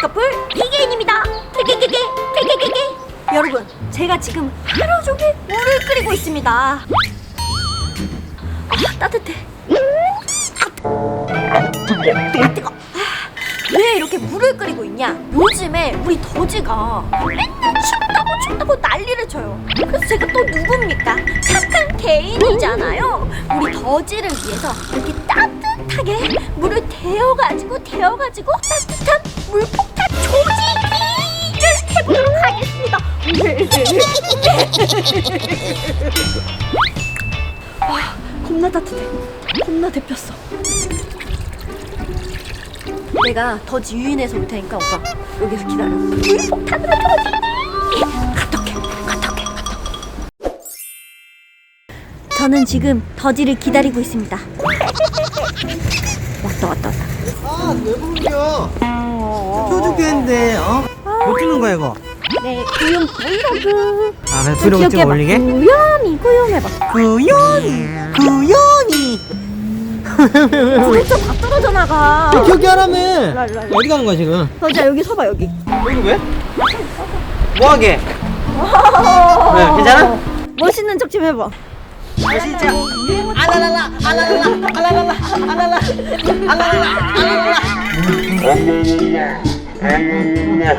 커플 이계인입니다. 개개개개 개개개개. 여러분, 제가 지금 하루 종일 물을 끓이고 있습니다. 아 따뜻해. 아 뜨거. 아, 왜 이렇게 물을 끓이고 있냐? 요즘에 우리 더지가 맨날 춥다고 춥다고 난리를 쳐요. 그래서 제가 또 누굽니까? 착한 개인이잖아요. 우리 더지를 위해서 이렇게 따뜻하게 물을 데워가지고 데워가지고 따뜻한 물폭탄 조지기를 해보도록 하겠습니다. 와, 겁나 따뜻해. 겁나 데폈어. 내가 더지 유인해서 올 테니까 오빠 여기서 기다려. 물폭탄으로 조지기. 저는 지금 더지를 기다리고 있습니다. 왔다 왔다 왔다. 아, 왜 부르냐? 표 죽겠는데, 어? 못 찍는 거야, 이거? 네, 구용 브이로그. 아, 내 브이로그 찍어 올리게? 구연이 구연해봐. 구연이! 구연이! 구독자 다 떨어져 나가. 기억이 하라며! 어디 가는 거야, 지금? 더지야 여기 서봐 여기. 여기 왜? 뭐하게? 왜, 괜찮아? 멋있는 척 좀 해봐. 진짜. 아라라라, 아라라라, 아라라라, 아라라라, 아라라라, 아라라라.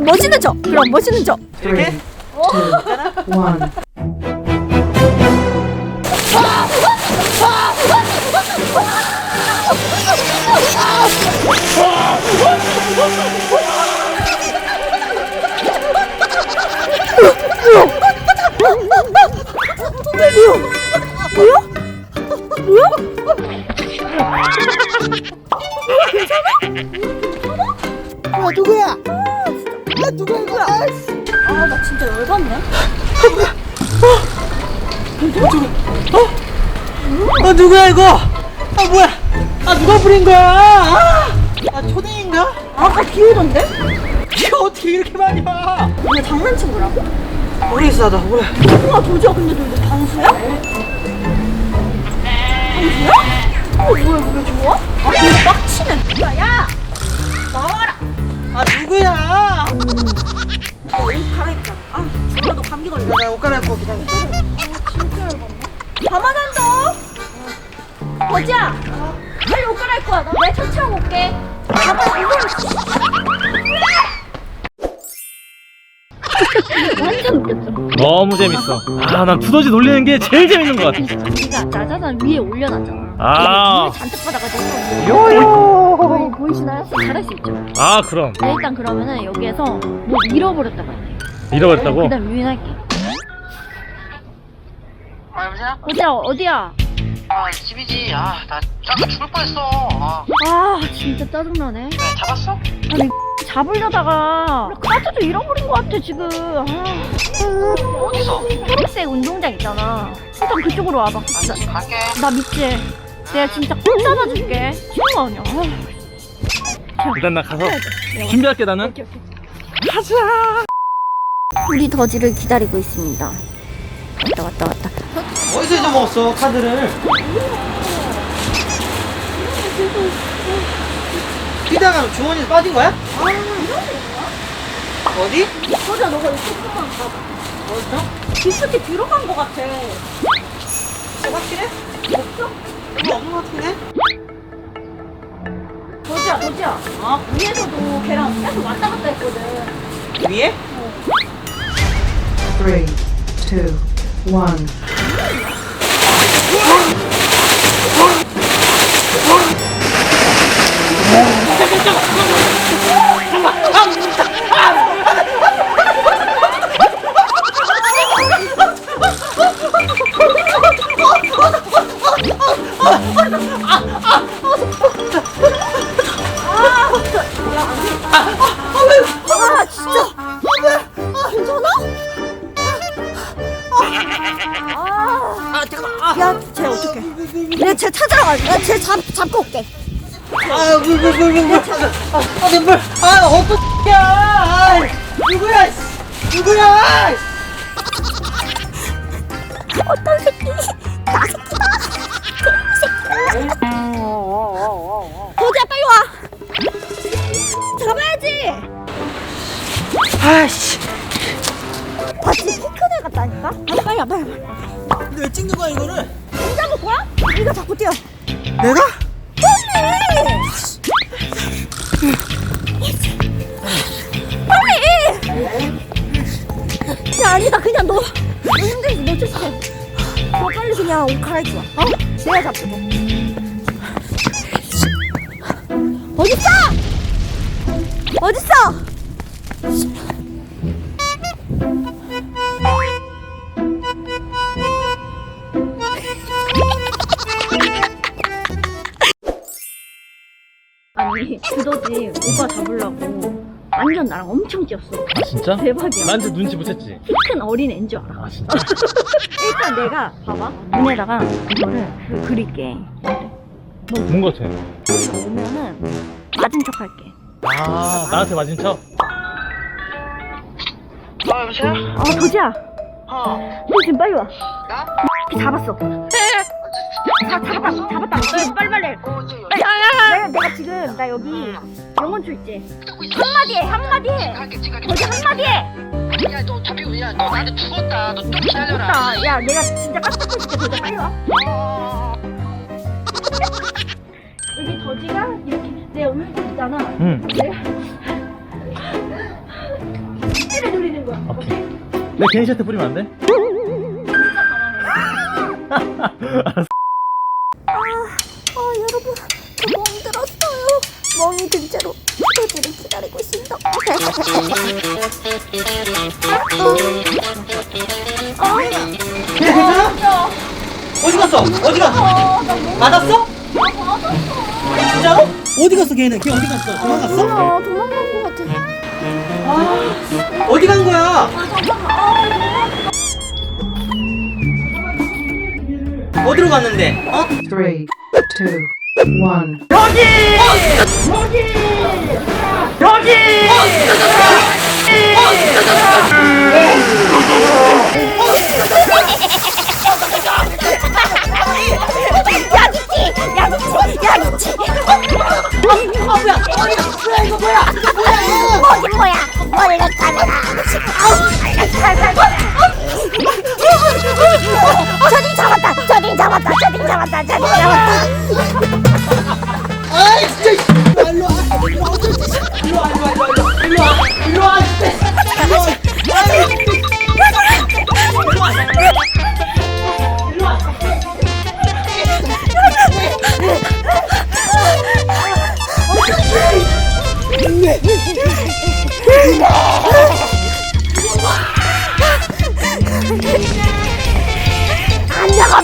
멋있는 척. 그럼 멋있는 척. 이렇게? 아, 아 누구야 이거? 아 뭐야? 아 누가 부린 거야? 아, 아 초딩인가? 아까 비 오던데? 이거 어떻게 이렇게 많이 와? 이거 장난친 거라고? 모르겠어 나도 뭐야? 우와 도지야 근데 너 가만한다. 거지야. 빨리 옷 갈아입고 와. 나내 천천히 올게. 가만 이걸. 완전 웃겼죠. 너무 재밌어. 아, 난 두더지 놀리는 게 제일 재밌는 것 같아. 우리가 나자산 위에 올려놨잖아. 아, 물이 잔뜩 받아가지고. 요요. 거기 보이 시나요? 잘할 수 있죠. 아, 그럼 네, 일단 그러면은 여기에서 뭐 잃어버렸다가 잃어버렸다고? 그다음 유인할게. 아 여보세요? 어디야 어디야? 아 집이지 아나 잠깐 죽을 뻔했어 아 아 진짜 짜증나네. 왜 잡았어? 아니 잡으려다가 카드도 잃어버린 것 같아 지금. 아. 어디서? 초록색 운동장 있잖아. 일단 그쪽으로 와봐. 아, 갈게 나 믿지? 내가 진짜 꼭 잡아줄게. 거 아니야. 아. 일단 나 가서 준비할게 나는. 오케이, 오케이. 우리 더지를 기다리고 있습니다. 왔다 왔다 왔다. 어디서 잊어먹었어 카드를? 뛰다가 주머니에서 빠진 거야? 어디? 더지야 너가 이거 조금만 봐봐. 어디서? 깊숙이 들어간 것 같아. 확실해? 없어? 여기 없는 것 같은데? 더지야 더지야. 어? 위에서도 걔랑 계속 왔다 갔다 했거든. 위에? Three, two, one. 아 잠깐 아, 야, 쟤 어떡해? 내가 쟤 찾으러 가. 내가 쟤 잡, 잡고 올게. 아, 물, 물, 물, 물, 물. 아, 아, 내 물. 아, 어떡해. 아, 누구야, 같다니까? 빨리 빨리 와, 빨리 와. 근데 왜 찍는 거야 이거를 공 잡을 거야? 네가 자꾸 뛰어 내가? 빨리! 야 아니다 그냥 너, 너 힘들지 너 쫓아 너 빨리 그냥 옷 갈아입고 와 어? 내가 잡고 어딨어? 어딨어? 아니 두더지 오빠 잡으려고 완전 나랑 엄청 뛰었어. 아 진짜? 대박이야. 나한테 눈치 못 챘지? 키 큰 어린 애인 줄 알아. 아 진짜? 일단 내가 봐봐. 눈에다가 이거를 그- 그릴게. 뭔거 같아? 여기가 오면은 맞은 척 할게. 아 나한테 맞은 척? 아 여보세요? 어 도지야. 어. 너 지금 빨리 와. 나? 잡았어. 자, 잡았다 잡았다. 빨리 빨리 빨리. 어 이제 빨리 내 가, 내가 지금 나 여기 영혼초 있지? 한마디 해 한마디 해. 도지 한마디 해. 야너 잡히고 야너 나한테 죽었다. 너 좀 기다려라. 야 내가 진짜 깜짝해줄게 도지 빨리 와. 여기 더지가 이렇게 내 얼굴 있잖아. 응. 내가 때려 돌리는 거야. 오케이. 내 괜히 셔츠 뿌리면 안 돼? 아 괜찮아? 어디 갔어? 어디 갔어? 맞았어? 진짜로? 어디 갔어 걔는? 걔 어디 갔어? 도망갔어? 아 도망간 것 같아 아 어디 간 거야? 어디로 갔는데? 어? Three, two, one. 야기치 야기 아 잡았다 저딩 잡았다 잡았다 아이 진짜 일로 안 나가